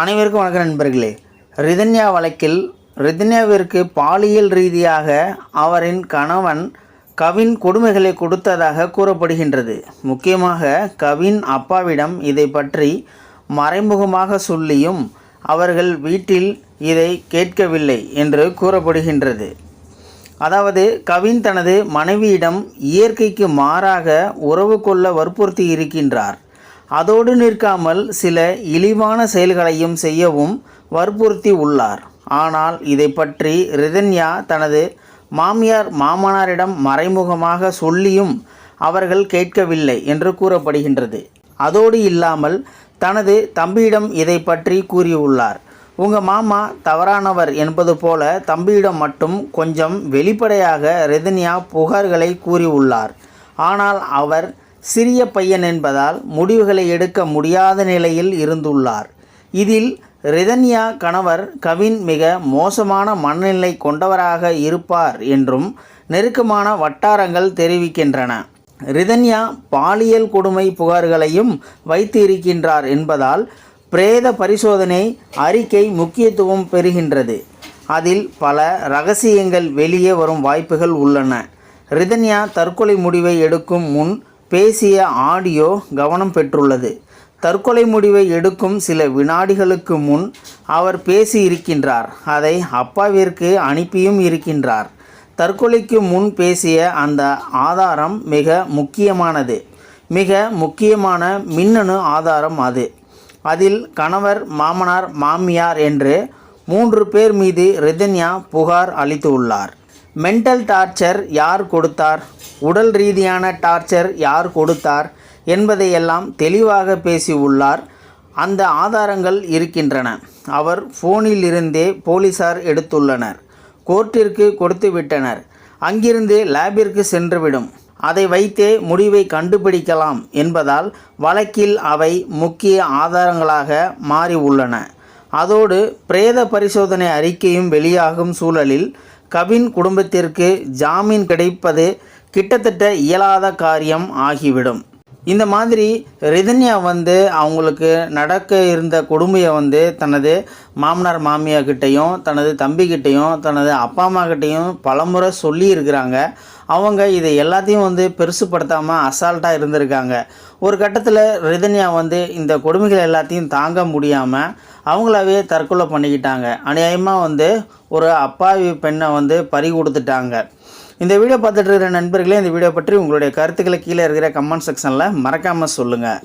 அனைவருக்கும் வணக்கம் நண்பர்களே. ரிதன்யா வழக்கில் ரிதன்யாவிற்கு பாலியல் ரீதியாக அவரின் கணவன் கவின் கொடுமைகளை கொடுத்ததாக கூறப்படுகின்றது. முக்கியமாக கவின் அப்பாவிடம் இதை பற்றி மறைமுகமாக சொல்லியும் அவர்கள் வீட்டில் இதை கேட்கவில்லை என்று கூறப்படுகின்றது. அதாவது கவின் தனது மனைவியிடம் இயற்கைக்கு மாறாக உறவு கொள்ள வற்புறுத்தி இருக்கின்றார். அதோடு நிற்காமல் சில இழிவான செயல்களையும் செய்யவும் வற்புறுத்தி உள்ளார். ஆனால் இதை பற்றி ரிதன்யா தனது மாமியார் மாமனாரிடம் மறைமுகமாக சொல்லியும் அவர்கள் கேட்கவில்லை என்று கூறப்படுகின்றது. அதோடு இல்லாமல் தனது தம்பியிடம் இதை பற்றி கூறியுள்ளார். உங்கள் மாமா தவறானவர் என்பது போல தம்பியிடம் மட்டும் கொஞ்சம் வெளிப்படையாக ரிதன்யா புகார்களை கூறியுள்ளார். ஆனால் அவர் சிறிய பையன் என்பதால் முடிவுகளை எடுக்க முடியாத நிலையில் இருந்துள்ளார். இதில் ரிதன்யா கணவர் கவின் மிக மோசமான மனநிலை கொண்டவராக இருப்பார் என்றும் நெருக்கமான வட்டாரங்கள் தெரிவிக்கின்றன. ரிதன்யா பாலியல் கொடுமை புகார்களையும் வைத்து இருக்கின்றார் என்பதால் பிரேத பரிசோதனை அறிக்கை முக்கியத்துவம் பெறுகின்றது. அதில் பல ரகசியங்கள் வெளியே வரும் வாய்ப்புகள் உள்ளன. ரிதன்யா தற்கொலை முடிவை எடுக்கும் முன் பேசிய ஆடியோ கவனம் பெற்றுள்ளது. தற்கொலை முடிவை எடுக்கும் சில வினாடிகளுக்கு முன் அவர் பேசி இருக்கின்றார் அதை அப்பாவிற்கு அனுப்பியும் இருக்கின்றார். தற்கொலைக்கு முன் பேசிய அந்த ஆதாரம் மிக முக்கியமானது. மிக முக்கியமான மின்னணு ஆதாரம் அது. அதில் கணவர் மாமனார் மாமியார் என்று மூன்று பேர் மீது ரிதன்யா புகார் அளித்துள்ளார். மென்டல் டார்ச்சர் யார் கொடுத்தார்? உடல் ரீதியான டார்ச்சர் யார் கொடுத்தார்? என்பதையெல்லாம் தெளிவாக பேசியுள்ளார் அந்த ஆதாரங்கள் இருக்கின்றன. அவர் ஃபோனில் இருந்தே போலீசார் எடுத்துள்ளனர். கோர்ட்டிற்கு கொடுத்து விட்டனர். அங்கிருந்து லேபிற்கு சென்றுவிடும். அதை வைத்தே முடிவை கண்டுபிடிக்கலாம் என்பதால் வழக்கில் அவை முக்கிய ஆதாரங்களாக மாறி உள்ளன. அதோடு பிரேத பரிசோதனை அறிக்கையும் வெளியாகும் சூழலில் கவின் குடும்பத்திற்கு ஜாமீன் கிடைப்பது கிட்டத்தட்ட இயலாத காரியம் ஆகிவிடும். இந்த மாதிரி ரிதன்யா வந்து அவங்களுக்கு நடக்க இருந்த கொடுமையை வந்து தனது மாமனார் மாமியார்கிட்டையும் தனது தம்பிக்கிட்டேயும் தனது அப்பா அம்மாக்கிட்டேயும் பலமுறை சொல்லி இருக்கிறாங்க அவங்க இதை எல்லாத்தையும் வந்து பெருசுப்படுத்தாமல் அசால்ட்டாக இருந்திருக்காங்க. ஒரு கட்டத்தில் ரிதன்யா வந்து இந்த கொடுமைகள் எல்லாத்தையும் தாங்க முடியாமல் அவங்களாவே தற்கொலை பண்ணிக்கிட்டாங்க. அநியாயமாக வந்து ஒரு அப்பாவி பெண்ணை வந்து பறி கொடுத்துட்டாங்க. இந்த வீடியோ பார்த்துட்டு இருக்கிற நண்பர்களே இந்த வீடியோ பற்றி உங்களுடைய கருத்துக்களை கீழே இருக்கிற கமெண்ட் செக்ஷனில் மறக்காமல் சொல்லுங்கள்